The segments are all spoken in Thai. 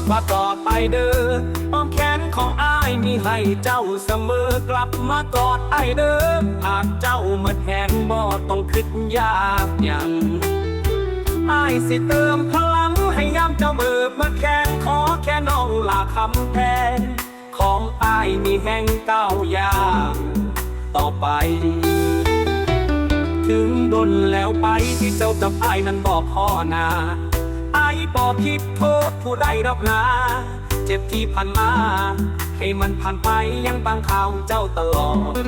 ลับมาต่อไปเด้ออ้อมแขนของอ้ายมีให้เจ้าเสมอกลับมากอดไอเด้อหากเจ้าหมดแหงบ่ต้องคิดยากยังอายสิเติมพลังให้ยามเจ้าเบิกมาแข่งขอแค่น้องลาคำแพงของอายมีแห่งก้ายางต่อไปถึงดนแล้วไปที่เจ้ากับอายนั้นบอกพ่อนา ไอ้ปอบคิดโทษผู้ใดดอกนาเจ็บที่ผ่านมา ให้มันผ่านไปยังบางข่าวเจ้าตลอด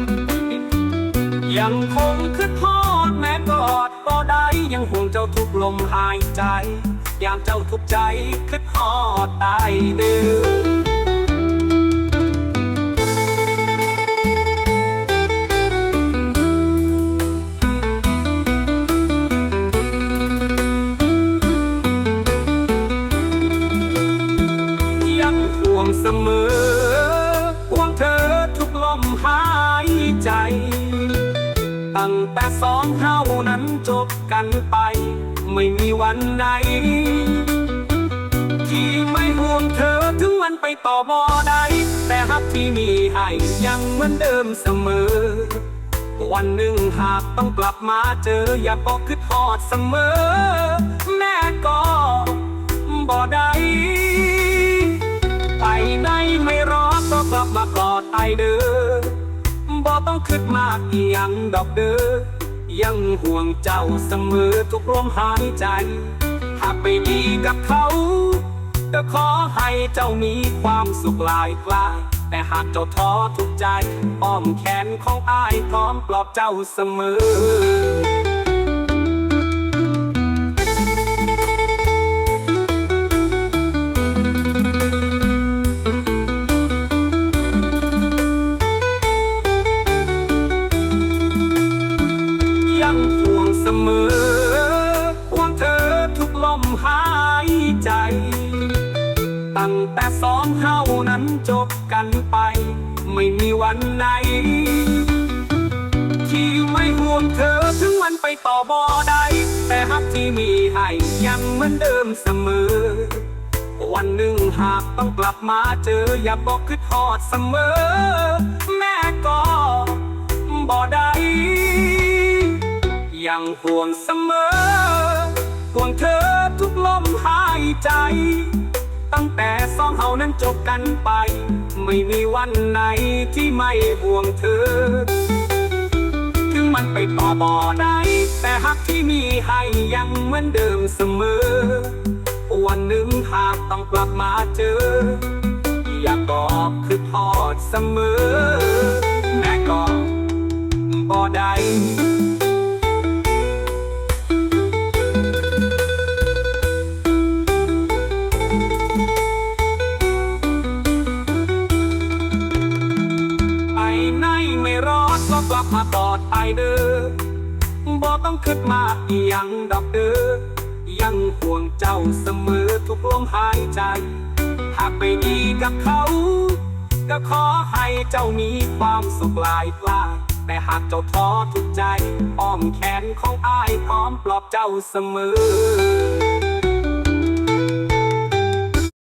ยังคงคิดทอดแม้กอดก็ได้ยังห่วงเจ้าทุกลมหายใจ ยามเจ้าทุกใจคิดทอดตายเดือ วงเสมอห่วงเธอทุกลมหายใจ ตั้งแต่สองเท่านั้นจบกันไป ไม่มีวันไหน ที่ไม่ห่วงเธอถึงวันไปต่อบ่ได้แต่ฮักที่มีให้ยังเหมือนเดิมเสมอ วันหนึ่งหากต้องกลับมาเจออย่าบอกคือทอดเสมอ แม่ก็บ่ได้ากอดไอเด้อบ่ต้องคิดมากอีหยังดอกเด้อยังห่วงเจ้าเสมอทุกลมหายใจ หากไปดีกับเขาก็ขอให้เจ้ามีความสุขหลายกลาย แต่หากเจ้าท้อทุกใจอ้อมแขนของอ้ายพร้อมปลอบเจ้าเสมอ มอห่วงเธอทุกลมหายใจ ตั้งแต่สองเฮานั้นจบกันไป ไม่มีวันไหน ที่ไม่ห่วงเธอถึงวันไปต่อบ่ได้แต่ฮักที่มีให้ยังเหมือนเดิมเสมอ วันหนึ่งหากต้องกลับมาเจออย่าบอกคือทอดเสมอ แม่ก็บ่ได้ ยังห่วงเสมอ ห่วงเธอทุกลมหายใจ ตั้งแต่สองเฮานั้นจบกันไป ไม่มีวันไหนที่ไม่ห่วงเธอ ถึงมันไปต่อบ่อได้ แต่ฮักที่มีให้ยังเหมือนเดิมเสมอ วันหนึ่งหากต้องกลับมาเจอ อยากบอกคือทอดเสมอ แม่ก็บ่ได้ากอดไอเด้อบ่ต้องคิดมากอีหยังดอกเด้อยังห่วงเจ้าเสมอทุกลมหายใจ หากไปดีกับเขา ก็ขอให้เจ้ามีความสุขหลายกลาแต่หากเจ้าท้อทุกใจอ้อมแขนของอ้ายพร้อมปลอบเจ้าเสมอ